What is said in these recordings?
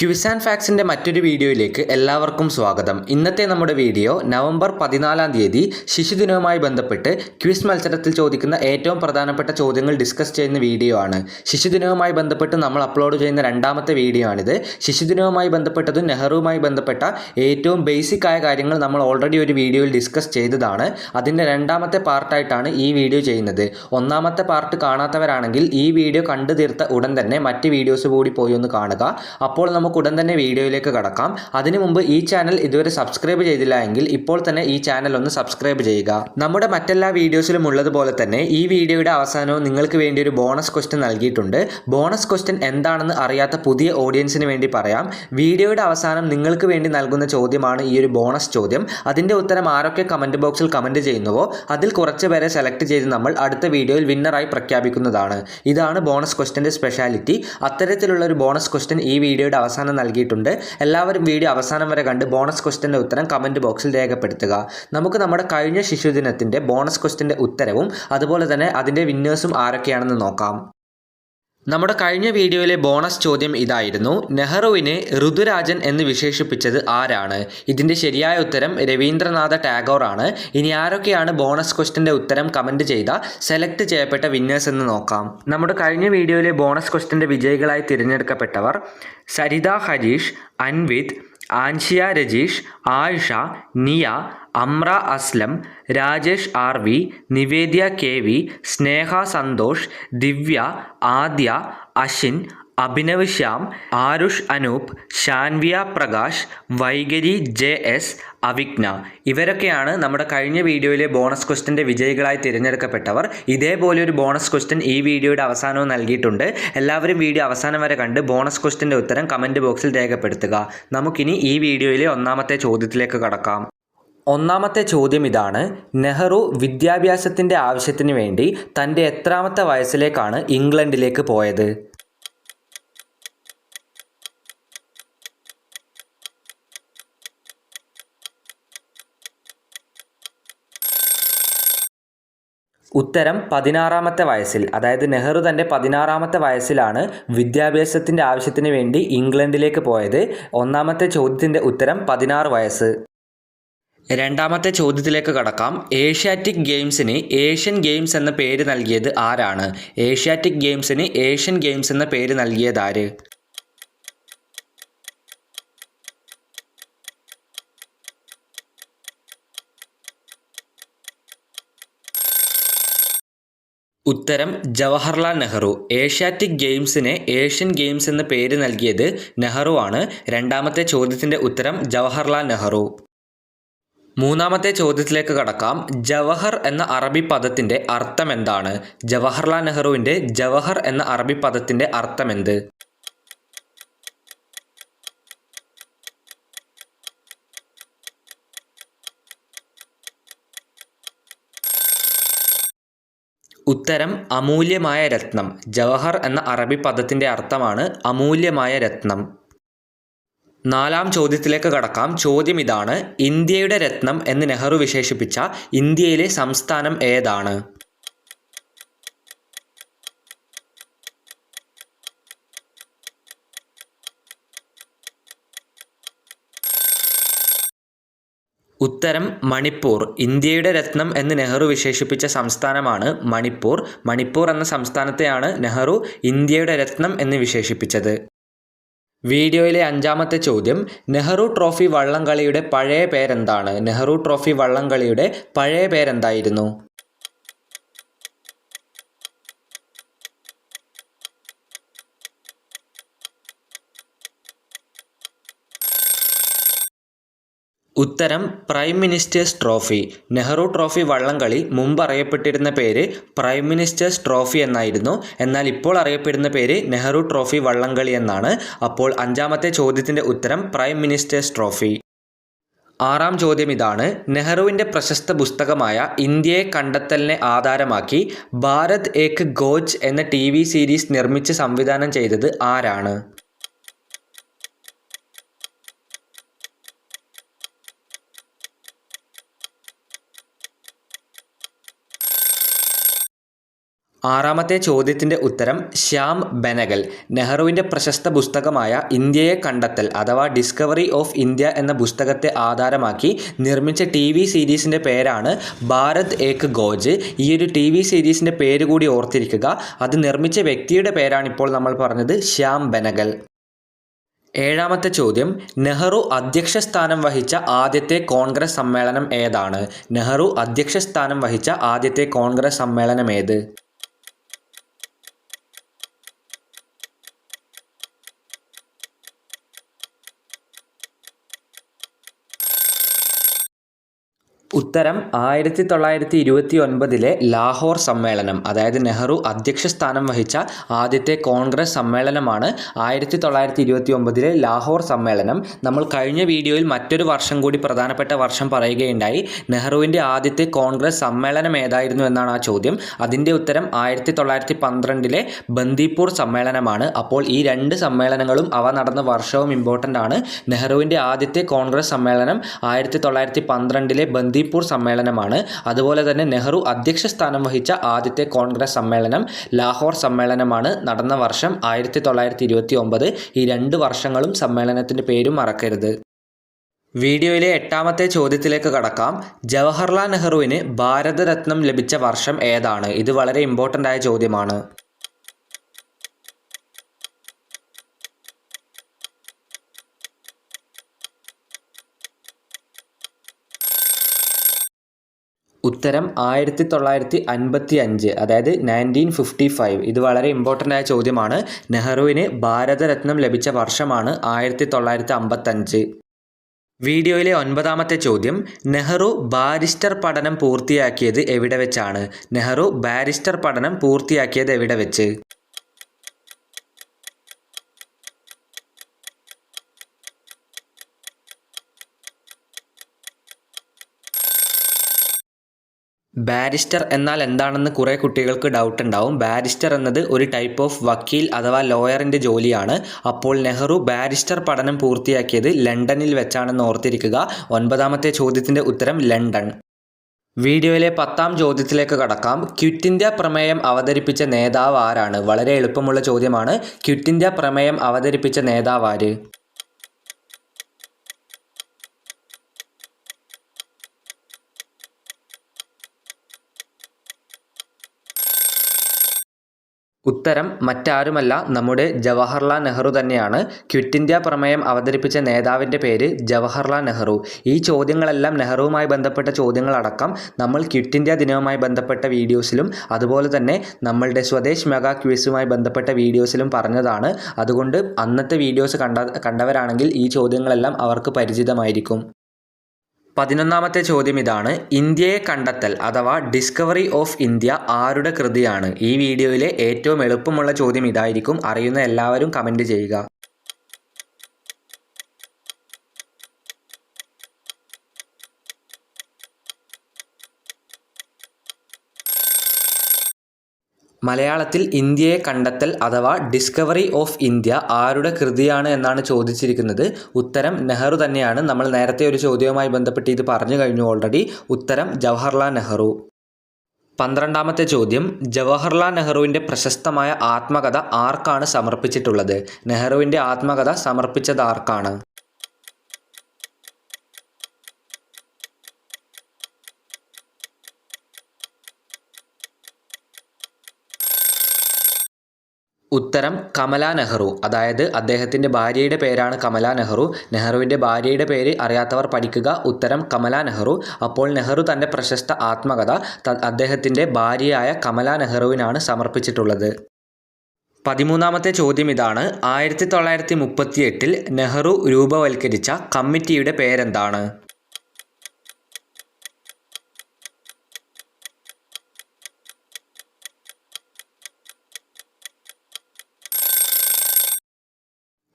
Quiz and ഫാക്സിന്റെ മറ്റൊരു വീഡിയോയിലേക്ക് എല്ലാവർക്കും സ്വാഗതം. ഇന്നത്തെ നമ്മുടെ വീഡിയോ നവംബർ പതിനാലാം തീയതി ശിശുദിനവുമായി ബന്ധപ്പെട്ട് ക്വിസ് മത്സരത്തിൽ ചോദിക്കുന്ന ഏറ്റവും പ്രധാനപ്പെട്ട ചോദ്യങ്ങൾ ഡിസ്കസ് ചെയ്യുന്ന വീഡിയോ ആണ്. ശിശുദിനവുമായി ബന്ധപ്പെട്ട് നമ്മൾ അപ്ലോഡ് ചെയ്യുന്ന രണ്ടാമത്തെ വീഡിയോ ആണിത്. ശിശുദിനവുമായി ബന്ധപ്പെട്ടതും നെഹ്റുവുമായി ബന്ധപ്പെട്ട ഏറ്റവും ബേസിക് ആയ കാര്യങ്ങൾ നമ്മൾ ഓൾറെഡി ഒരു വീഡിയോയിൽ ഡിസ്കസ് ചെയ്തതാണ്. അതിന്റെ രണ്ടാമത്തെ പാർട്ടായിട്ടാണ് ഈ വീഡിയോ ചെയ്യുന്നത്. ഒന്നാമത്തെ പാർട്ട് കാണാത്തവരാണെങ്കിൽ ഈ വീഡിയോ കണ്ടു തീർത്ത ഉടൻ തന്നെ മറ്റ് വീഡിയോസ് കൂടി പോയി ഒന്ന് കാണുക. അപ്പോൾ നമുക്ക് ഉടൻ തന്നെ വീഡിയോയിലേക്ക് കടക്കാം. അതിനു മുമ്പ് ഈ ചാനൽ ഇതുവരെ സബ്സ്ക്രൈബ് ചെയ്തില്ല എങ്കിൽ ഇപ്പോൾ തന്നെ ഈ ചാനൽ ഒന്ന് സബ്സ്ക്രൈബ് ചെയ്യുക. നമ്മുടെ മറ്റെല്ലാ വീഡിയോസിലും ഉള്ളതുപോലെ തന്നെ ഈ വീഡിയോയുടെ അവസാനവും നിങ്ങൾക്ക് വേണ്ടി ഒരു ബോണസ് ക്വസ്റ്റ്യൻ നൽകിയിട്ടുണ്ട്. ബോണസ് ക്വസ്റ്റ്യൻ എന്താണെന്ന് അറിയാത്ത പുതിയ ഓഡിയൻസിന് വേണ്ടി പറയാം. വീഡിയോയുടെ അവസാനം നിങ്ങൾക്ക് വേണ്ടി നൽകുന്ന ചോദ്യമാണ് ഈ ഒരു ബോണസ് ചോദ്യം. അതിന്റെ ഉത്തരം ആരൊക്കെ കമന്റ് ബോക്സിൽ കമന്റ് ചെയ്യുന്നുവോ അതിൽ കുറച്ച് പേരെ സെലക്ട് ചെയ്ത് നമ്മൾ അടുത്ത വീഡിയോയിൽ വിന്നറായി പ്രഖ്യാപിക്കുന്നതാണ്. ഇതാണ് ബോണസ് ക്വസ്റ്റ്യന്റെ സ്പെഷ്യാലിറ്റി. അത്തരത്തിലുള്ള ഒരു ബോണസ് ക്വസ്റ്റ്യൻ ഈ വീഡിയോയുടെ അവസാനം നൽകിയിട്ടുണ്ട്. എല്ലാവരും വീഡിയോ അവസാനം വരെ കണ്ട് ബോണസ് ക്വസ്റ്റ്യന്റെ ഉത്തരം കമന്റ് ബോക്സിൽ രേഖപ്പെടുത്തുക. നമുക്ക് നമ്മുടെ കഴിഞ്ഞ ശിശുദിനത്തിന്റെ ബോണസ് ക്വസ്റ്റ്യന്റെ ഉത്തരവും അതുപോലെ തന്നെ അതിന്റെ വിന്നേഴ്സും ആരൊക്കെയാണെന്ന് നോക്കാം. നമ്മുടെ കഴിഞ്ഞ വീഡിയോയിലെ ബോണസ് ചോദ്യം ഇതായിരുന്നു. നെഹ്റുവിനെ ഋതുരാജൻ എന്ന് വിശേഷിപ്പിച്ചത് ആരാണ്? ഇതിന്റെ ശരിയായ ഉത്തരം രവീന്ദ്രനാഥ ടാഗോർ ആണ്. ഇനി ആരൊക്കെയാണ് ബോണസ് ക്വസ്റ്റിന്റെ ഉത്തരം കമന്റ് ചെയ്ത? സെലക്ട് ചെയ്യപ്പെട്ട വിന്നേഴ്സ് എന്ന് നോക്കാം. നമ്മുടെ കഴിഞ്ഞ വീഡിയോയിലെ ബോണസ് ക്വസ്റ്റിന്റെ വിജയികളായി തിരഞ്ഞെടുക്കപ്പെട്ടവർ Saritha Harish Anvith ആൻഷിയ Rajeesh Ayisha Niya Amra Aslam Rajesh R V Nivedya K V Sneha Santhosh Divya Adya Ashin Abhinav Shyam Aarush Anoop Shanviya Prakash Vaigari J S Avigna ഇവരൊക്കെയാണ് നമ്മുടെ കഴിഞ്ഞ വീഡിയോയിലെ ബോണസ് ക്വസ്റ്റ്യന്റെ വിജയികളായി തിരഞ്ഞെടുക്കപ്പെട്ടവർ. ഇതേപോലെ ഒരു ബോണസ് ക്വസ്റ്റ്യൻ ഈ വീഡിയോയുടെ അവസാനവും നൽകിയിട്ടുണ്ട്. എല്ലാവരും വീഡിയോ അവസാനം വരെ കണ്ട് ബോണസ് ക്വസ്റ്റ്യന്റെ ഉത്തരം കമന്റ് ബോക്സിൽ രേഖപ്പെടുത്തുക. നമുക്കിനി ഈ വീഡിയോയിലെ ഒന്നാമത്തെ ചോദ്യത്തിലേക്ക് കടക്കാം. ഒന്നാമത്തെ ചോദ്യം ഇതാണ്. നെഹ്റു വിദ്യാഭ്യാസത്തിന്റെ ആവശ്യത്തിന് വേണ്ടി തന്റെ എത്രാമത്തെ വയസ്സിലേക്കാണ് ഇംഗ്ലണ്ടിലേക്ക് പോയത്? ഉത്തരം പതിനാറാമത്തെ വയസ്സിൽ. അതായത് നെഹ്റു തന്റെ പതിനാറാമത്തെ വയസ്സിലാണ് വിദ്യാഭ്യാസത്തിന്റെ ആവശ്യത്തിന് വേണ്ടി ഇംഗ്ലണ്ടിലേക്ക് പോയത്. ഒന്നാമത്തെ ചോദ്യത്തിന്റെ ഉത്തരം പതിനാറ് വയസ്സ്. രണ്ടാമത്തെ ചോദ്യത്തിലേക്ക് കടക്കാം. ഏഷ്യാറ്റിക് ഗെയിംസിന് ഏഷ്യൻ ഗെയിംസ് എന്ന പേര് നൽകിയത് ആരാണ്? ഏഷ്യാറ്റിക് ഗെയിംസിന് ഏഷ്യൻ ഗെയിംസ് എന്ന പേര് നൽകിയത് ആര്? ഉത്തരം ജവഹർലാൽ നെഹ്റു. ഏഷ്യാറ്റിക് ഗെയിംസിന് ഏഷ്യൻ ഗെയിംസ് എന്ന പേര് നൽകിയത് നെഹ്റു ആണ് രണ്ടാമത്തെ ചോദ്യത്തിന്റെ ഉത്തരം ജവഹർലാൽ നെഹ്റു. മൂന്നാമത്തെ ചോദ്യത്തിലേക്ക് കടക്കാം. ജവഹർ എന്ന അറബി പദത്തിന്റെ അർത്ഥം എന്താണ് ജവഹർലാൽ നെഹ്റുവിന്റെ ജവഹർ എന്ന അറബി പദത്തിന്റെ അർത്ഥം എന്ത് ഉത്തരം അമൂല്യമായ രത്നം. ജവഹർ എന്ന അറബി പദത്തിന്റെ അർത്ഥമാണ് അമൂല്യമായ രത്നം. നാലാം ചോദ്യത്തിലേക്ക് കടക്കാം. ചോദ്യം ഇതാണ് ഇന്ത്യയുടെ രത്നം എന്ന് നെഹ്റു വിശേഷിപ്പിച്ച ഇന്ത്യയിലെ സംസ്ഥാനം ഏതാണ്? ഉത്തരം മണിപ്പൂർ. ഇന്ത്യയുടെ രത്നം എന്ന് നെഹ്റു വിശേഷിപ്പിച്ച സംസ്ഥാനമാണ് മണിപ്പൂർ. മണിപ്പൂർ എന്ന സംസ്ഥാനത്തെയാണ് നെഹ്റു ഇന്ത്യയുടെ രത്നം എന്ന് വിശേഷിപ്പിച്ചത്. വീഡിയോയിലെ അഞ്ചാമത്തെ ചോദ്യം നെഹ്റു ട്രോഫി വള്ളംകളിയുടെ പഴയ പേരെന്താണ്? നെഹ്റു ട്രോഫി വള്ളംകളിയുടെ പഴയ പേരെന്തായിരുന്നു? ഉത്തരം prime ministers trophy. Nehru trophy വള്ളംകളി മുമ്പ് അറിയപ്പെട്ടിരുന്ന പേര് പ്രൈം മിനിസ്റ്റേഴ്സ് ട്രോഫി എന്നായിരുന്നു. എന്നാൽ ഇപ്പോൾ അറിയപ്പെടുന്ന പേര് നെഹ്റു ട്രോഫി വള്ളംകളി എന്നാണ്. അപ്പോൾ അഞ്ചാമത്തെ ചോദ്യത്തിന്റെ ഉത്തരം പ്രൈം മിനിസ്റ്റേഴ്സ് ട്രോഫി. ആറാം ചോദ്യം ഇതാണ്. നെഹ്റുവിന്റെ പ്രശസ്ത പുസ്തകമായ ഇന്ത്യയെ കണ്ടെത്തലിനെ ആധാരമാക്കി ഭാരത് ഏക് ഗോജ് എന്ന ടി സീരീസ് നിർമ്മിച്ച് സംവിധാനം ചെയ്തത് ആരാണ്? ആറാമത്തെ ചോദ്യത്തിന്റെ ഉത്തരം ശ്യാം ബെനഗൽ. നെഹ്റുവിന്റെ പ്രശസ്ത പുസ്തകമായ ഇന്ത്യയെ കണ്ടെത്തൽ അഥവാ ഡിസ്കവറി ഓഫ് ഇന്ത്യ എന്ന പുസ്തകത്തെ ആധാരമാക്കി നിർമ്മിച്ച ടി വി സീരീസിന്റെ പേരാണ് ഭാരത് ഏക് ഗോജ്. ഈ ഒരു ടി വി സീരീസിന്റെ പേര് കൂടി ഓർത്തിരിക്കുക. അത് നിർമ്മിച്ച വ്യക്തിയുടെ പേരാണ് ഇപ്പോൾ നമ്മൾ പറഞ്ഞത് ശ്യാം ബെനഗൽ. ഏഴാമത്തെ ചോദ്യം നെഹ്റു അധ്യക്ഷ സ്ഥാനം വഹിച്ച ആദ്യത്തെ കോൺഗ്രസ് സമ്മേളനം ഏതാണ്? നെഹ്റു അധ്യക്ഷ സ്ഥാനം വഹിച്ച ആദ്യത്തെ കോൺഗ്രസ് സമ്മേളനം ഏത്? ഉത്തരം ആയിരത്തി തൊള്ളായിരത്തി ഇരുപത്തി ഒൻപതിലെ ലാഹോർ സമ്മേളനം അതായത് നെഹ്റു അധ്യക്ഷ സ്ഥാനം വഹിച്ച ആദ്യത്തെ കോൺഗ്രസ് സമ്മേളനമാണ് ആയിരത്തി തൊള്ളായിരത്തി ഇരുപത്തി ഒമ്പതിലെ ലാഹോർ സമ്മേളനം. നമ്മൾ കഴിഞ്ഞ വീഡിയോയിൽ മറ്റൊരു വർഷം കൂടി പ്രധാനപ്പെട്ട വർഷം പറയുകയുണ്ടായി നെഹ്റുവിന്റെ ആദ്യത്തെ കോൺഗ്രസ് സമ്മേളനം ഏതായിരുന്നു എന്നാണ് ആ ചോദ്യം. അതിന്റെ ഉത്തരം ആയിരത്തി തൊള്ളായിരത്തി പന്ത്രണ്ടിലെ ബന്ദിപ്പൂർ സമ്മേളനമാണ്. അപ്പോൾ ഈ രണ്ട് സമ്മേളനങ്ങളും അവ നടന്ന വർഷവും ഇമ്പോർട്ടന്റ് ആണ്. നെഹ്റുവിന്റെ ആദ്യത്തെ കോൺഗ്രസ് സമ്മേളനം ആയിരത്തി തൊള്ളായിരത്തി പന്ത്രണ്ടിലെ ബന്ദിപ്പൂർ സമ്മേളനമാണ്. അതുപോലെ തന്നെ നെഹ്റു അധ്യക്ഷ സ്ഥാനം വഹിച്ച ആദ്യത്തെ കോൺഗ്രസ് സമ്മേളനം ലാഹോർ സമ്മേളനമാണ്. നടന്ന വർഷം ആയിരത്തി തൊള്ളായിരത്തി ഇരുപത്തി ഒമ്പത് ഈ രണ്ട് വർഷങ്ങളും സമ്മേളനത്തിന്റെ പേരും മറക്കരുത്. വീഡിയോയിലെ എട്ടാമത്തെ ചോദ്യത്തിലേക്ക് കടക്കാം. ജവഹർലാൽ നെഹ്റുവിന് ഭാരതരത്നം ലഭിച്ച വർഷം ഏതാണ്? ഇത് വളരെ ഇമ്പോർട്ടന്റ് ആയ ചോദ്യമാണ്. ഉത്തരം ആയിരത്തി തൊള്ളായിരത്തി അൻപത്തി അഞ്ച് അതായത് നയന്റീൻ ഫിഫ്റ്റി ഫൈവ് ഇത് വളരെ ഇമ്പോർട്ടന്റ് ആയ ചോദ്യമാണ്. നെഹ്റുവിന് ഭാരതരത്നം ലഭിച്ച വർഷമാണ് ആയിരത്തി തൊള്ളായിരത്തി അമ്പത്തഞ്ച് വീഡിയോയിലെ ഒൻപതാമത്തെ ചോദ്യം നെഹ്റു ബാരിസ്റ്റർ പഠനം പൂർത്തിയാക്കിയത് എവിടെ വെച്ചാണ്? നെഹ്റു ബാരിസ്റ്റർ പഠനം പൂർത്തിയാക്കിയത് എവിടെ വെച്ച്? ബാരിസ്റ്റർ എന്നാൽ എന്താണെന്ന് കുറേ കുട്ടികൾക്ക് ഡൗട്ട് ഉണ്ടാവും. ബാരിസ്റ്റർ എന്നത് ഒരു ടൈപ്പ് ഓഫ് വക്കീൽ അഥവാ ലോയറിന്റെ ജോലിയാണ്. അപ്പോൾ നെഹ്റു ബാരിസ്റ്റർ പഠനം പൂർത്തിയാക്കിയത് ലണ്ടനിൽ വെച്ചാണെന്ന് ഓർത്തിരിക്കുക. ഒൻപതാമത്തെ ചോദ്യത്തിന്റെ ഉത്തരം ലണ്ടൻ. വീഡിയോയിലെ പത്താം ചോദ്യത്തിലേക്ക് കടക്കാം. ക്വിറ്റ് ഇന്ത്യ പ്രമേയം അവതരിപ്പിച്ച നേതാവ് ആരാണ്? വളരെ എളുപ്പമുള്ള ചോദ്യമാണ്. ക്വിറ്റ് ഇന്ത്യ പ്രമേയം അവതരിപ്പിച്ച നേതാവ് ആര്? ഉത്തരം മറ്റാരുമല്ല നമ്മുടെ ജവഹർലാൽ നെഹ്റു തന്നെയാണ്. ക്വിറ്റ് ഇന്ത്യ പ്രമേയം അവതരിപ്പിച്ച നേതാവിന്റെ പേര് ജവഹർലാൽ നെഹ്റു. ഈ ചോദ്യങ്ങളെല്ലാം നെഹ്റുവുമായി ബന്ധപ്പെട്ട ചോദ്യങ്ങളടക്കം നമ്മൾ ക്വിറ്റ് ഇന്ത്യ ദിനവുമായി ബന്ധപ്പെട്ട വീഡിയോസിലും അതുപോലെ തന്നെ നമ്മളുടെ സ്വദേശ് മെഗാ ക്വിസുമായി ബന്ധപ്പെട്ട വീഡിയോസിലും പറഞ്ഞതാണ്. അതുകൊണ്ട് അന്നത്തെ വീഡിയോസ് കണ്ട കണ്ടവരാണെങ്കിൽ ഈ ചോദ്യങ്ങളെല്ലാം അവർക്ക് പരിചിതമായിരിക്കും. പതിനൊന്നാമത്തെ ചോദ്യം ഇതാണ്. ഇന്ത്യയെ കണ്ടെത്തൽ അഥവാ ഡിസ്കവറി ഓഫ് ഇന്ത്യ ആരുടെ കൃതിയാണ്? ഈ വീഡിയോയിലെ ഏറ്റവും എളുപ്പമുള്ള ചോദ്യം ഇതായിരിക്കും. അറിയുന്ന എല്ലാവരും കമന്റ് ചെയ്യുക. മലയാളത്തിൽ ഇന്ത്യയെ കണ്ടെത്തൽ അഥവാ ഡിസ്കവറി ഓഫ് ഇന്ത്യ ആരുടെ കൃതിയാണ് എന്നാണ് ചോദിച്ചിരിക്കുന്നത്. ഉത്തരം നെഹ്റു തന്നെയാണ്. നമ്മൾ നേരത്തെ ഒരു ചോദ്യവുമായി ബന്ധപ്പെട്ട് ഇത് പറഞ്ഞു കഴിഞ്ഞു ഓൾറെഡി ഉത്തരം ജവഹർലാൽ നെഹ്റു. പന്ത്രണ്ടാമത്തെ ചോദ്യം. ജവഹർലാൽ നെഹ്റുവിന്റെ പ്രശസ്തമായ ആത്മകഥ ആർക്കാണ് സമർപ്പിച്ചിട്ടുള്ളത്? നെഹ്റുവിന്റെ ആത്മകഥ സമർപ്പിച്ചത് ആർക്കാണ്? ഉത്തരം കമല നെഹ്റു. അതായത് അദ്ദേഹത്തിന്റെ ഭാര്യയുടെ പേരാണ് കമല നെഹ്റു. നെഹ്റുവിന്റെ ഭാര്യയുടെ പേര് അറിയാത്തവർ പഠിക്കുക. ഉത്തരം കമല നെഹ്റു. അപ്പോൾ നെഹ്റു തന്റെ പ്രശസ്ത ആത്മകഥ അദ്ദേഹത്തിന്റെ ഭാര്യയായ കമല നെഹ്റുവിനാണ് സമർപ്പിച്ചിട്ടുള്ളത്. പതിമൂന്നാമത്തെ ചോദ്യം ഇതാണ്. ആയിരത്തി തൊള്ളായിരത്തി മുപ്പത്തി എട്ടിൽ നെഹ്റു രൂപവൽക്കരിച്ച കമ്മിറ്റിയുടെ പേരെന്താണ്?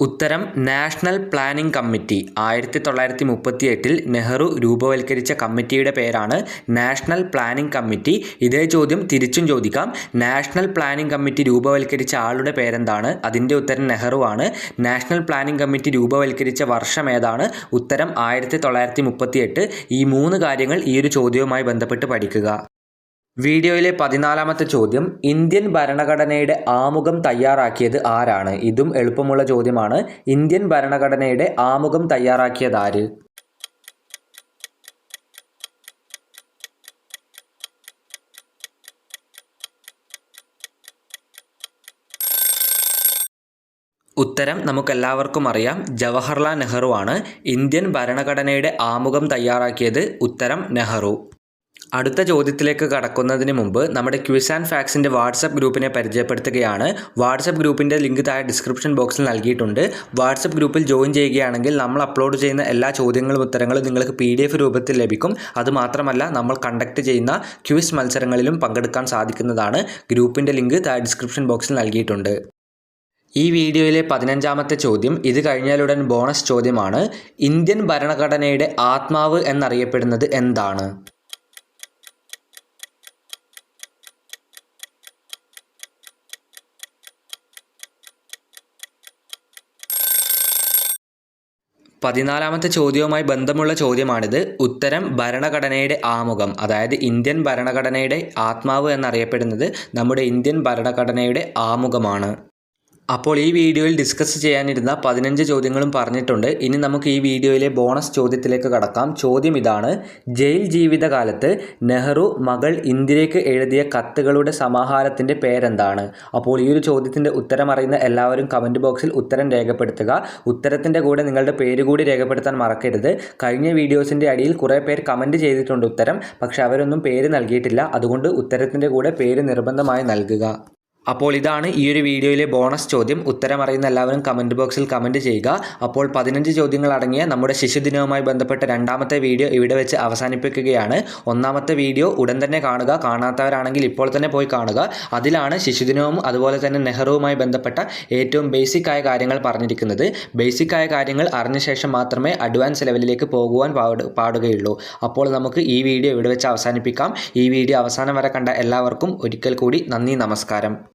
ഉത്തരം നാഷണൽ പ്ലാനിംഗ് കമ്മിറ്റി. ആയിരത്തി തൊള്ളായിരത്തി മുപ്പത്തി എട്ടിൽ നെഹ്റു രൂപവൽക്കരിച്ച കമ്മിറ്റിയുടെ പേരാണ് നാഷണൽ പ്ലാനിംഗ് കമ്മിറ്റി. ഇതേ ചോദ്യം തിരിച്ചും ചോദിക്കാം. നാഷണൽ പ്ലാനിംഗ് കമ്മിറ്റി രൂപവൽക്കരിച്ച ആളുടെ പേരെന്താണ്? അതിന്റെ ഉത്തരം നെഹ്റു ആണ്. നാഷണൽ പ്ലാനിംഗ് കമ്മിറ്റി രൂപവൽക്കരിച്ച വർഷം ഏതാണ്? ഉത്തരം ആയിരത്തി തൊള്ളായിരത്തി മുപ്പത്തി എട്ട് ഈ മൂന്ന് കാര്യങ്ങൾ ഈ ഒരു ചോദ്യവുമായി ബന്ധപ്പെട്ട് പഠിക്കുക. വീഡിയോയിലെ പതിനാലാമത്തെ ചോദ്യം ഇന്ത്യൻ ഭരണഘടനയുടെ ആമുഖം തയ്യാറാക്കിയത് ആരാണ്? ഇതും എളുപ്പമുള്ള ചോദ്യമാണ്. ഇന്ത്യൻ ഭരണഘടനയുടെ ആമുഖം തയ്യാറാക്കിയത് ആര്? ഉത്തരം നമുക്കെല്ലാവർക്കും അറിയാം. ജവഹർലാൽ നെഹ്റു ആണ് ഇന്ത്യൻ ഭരണഘടനയുടെ ആമുഖം തയ്യാറാക്കിയത്. ഉത്തരം നെഹ്റു. അടുത്ത ചോദ്യത്തിലേക്ക് കടക്കുന്നതിന് മുമ്പ് നമ്മുടെ ക്വിസ് ആൻഡ് ഫാക്സിന്റെ വാട്സപ്പ് ഗ്രൂപ്പിനെ പരിചയപ്പെടുത്തുകയാണ്. വാട്സപ്പ് ഗ്രൂപ്പിന്റെ ലിങ്ക് താഴെ ഡിസ്ക്രിപ്ഷൻ ബോക്സിൽ നൽകിയിട്ടുണ്ട്. വാട്സപ്പ് ഗ്രൂപ്പിൽ ജോയിൻ ചെയ്യുകയാണെങ്കിൽ നമ്മൾ അപ്ലോഡ് ചെയ്യുന്ന എല്ലാ ചോദ്യങ്ങളും ഉത്തരങ്ങളും നിങ്ങൾക്ക് പി ഡി എഫ് രൂപത്തിൽ ലഭിക്കും. അതുമാത്രമല്ല നമ്മൾ കണ്ടക്ട് ചെയ്യുന്ന ക്വിസ് മത്സരങ്ങളിലും പങ്കെടുക്കാൻ സാധിക്കുന്നതാണ്. ഗ്രൂപ്പിന്റെ ലിങ്ക് താഴെ ഡിസ്ക്രിപ്ഷൻ ബോക്സിൽ നൽകിയിട്ടുണ്ട്. ഈ വീഡിയോയിലെ പതിനഞ്ചാമത്തെ ചോദ്യം ഇത് കഴിഞ്ഞാലുടൻ ബോണസ് ചോദ്യമാണ്. ഇന്ത്യൻ ഭരണഘടനയുടെ ആത്മാവ് എന്നറിയപ്പെടുന്നത് എന്താണ്? പതിനാലാമത്തെ ചോദ്യവുമായി ബന്ധമുള്ള ചോദ്യമാണിത്. ഉത്തരം ഭരണഘടനയുടെ ആമുഖം അതായത് ഇന്ത്യൻ ഭരണഘടനയുടെ ആത്മാവ് എന്നറിയപ്പെടുന്നത് നമ്മുടെ ഇന്ത്യൻ ഭരണഘടനയുടെ ആമുഖമാണ്. അപ്പോൾ ഈ വീഡിയോയിൽ ഡിസ്കസ് ചെയ്യാനിരുന്ന പതിനഞ്ച് ചോദ്യങ്ങളും പറഞ്ഞിട്ടുണ്ട്. ഇനി നമുക്ക് ഈ വീഡിയോയിലെ ബോണസ് ചോദ്യത്തിലേക്ക് കടക്കാം. ചോദ്യം ഇതാണ്. ജയിൽ ജീവിതകാലത്ത് നെഹ്റു മകൾ ഇന്ദിരയ്ക്ക് എഴുതിയ കത്തുകളുടെ സമാഹാരത്തിന്റെ പേരെന്താണ്? അപ്പോൾ ഈ ഒരു ചോദ്യത്തിന്റെ ഉത്തരം അറിയുന്ന എല്ലാവരും കമന്റ് ബോക്സിൽ ഉത്തരം രേഖപ്പെടുത്തുക. ഉത്തരത്തിന്റെ കൂടെ നിങ്ങളുടെ പേര് കൂടി രേഖപ്പെടുത്താൻ മറക്കരുത്. കഴിഞ്ഞ വീഡിയോസിന്റെ അടിയിൽ കുറേ പേർ കമന്റ് ചെയ്തിട്ടുണ്ട് ഉത്തരം. പക്ഷേ അവരൊന്നും പേര് നൽകിയിട്ടില്ല. അതുകൊണ്ട് ഉത്തരത്തിന്റെ കൂടെ പേര് നിർബന്ധമായി നൽകുക. അപ്പോൾ ഇതാണ് ഈ ഒരു വീഡിയോയിലെ ബോണസ് ചോദ്യം. ഉത്തരം അറിയുന്ന എല്ലാവരും കമന്റ് ബോക്സിൽ കമന്റ് ചെയ്യുക. അപ്പോൾ പതിനഞ്ച് ചോദ്യങ്ങൾ അടങ്ങിയ നമ്മുടെ ശിശുദിനവുമായി ബന്ധപ്പെട്ട രണ്ടാമത്തെ വീഡിയോ ഇവിടെ വെച്ച് അവസാനിപ്പിക്കുകയാണ്. ഒന്നാമത്തെ വീഡിയോ ഉടൻ തന്നെ കാണുക. കാണാത്തവരാണെങ്കിൽ ഇപ്പോൾ തന്നെ പോയി കാണുക. അതിലാണ് ശിശുദിനവും അതുപോലെ തന്നെ നെഹ്റുവുമായി ബന്ധപ്പെട്ട ഏറ്റവും ബേസിക് ആയ കാര്യങ്ങൾ പറഞ്ഞിരിക്കുന്നത്. ബേസിക് ആയ കാര്യങ്ങൾ അറിഞ്ഞ ശേഷം മാത്രമേ അഡ്വാൻസ് ലെവലിലേക്ക് പോകുവാൻ പാട് പാടുകയുള്ളൂ. അപ്പോൾ നമുക്ക് ഈ വീഡിയോ ഇവിടെ വെച്ച് അവസാനിപ്പിക്കാം. ഈ വീഡിയോ അവസാനം വരെ കണ്ട എല്ലാവർക്കും ഒരിക്കൽ കൂടി നന്ദി നമസ്കാരം.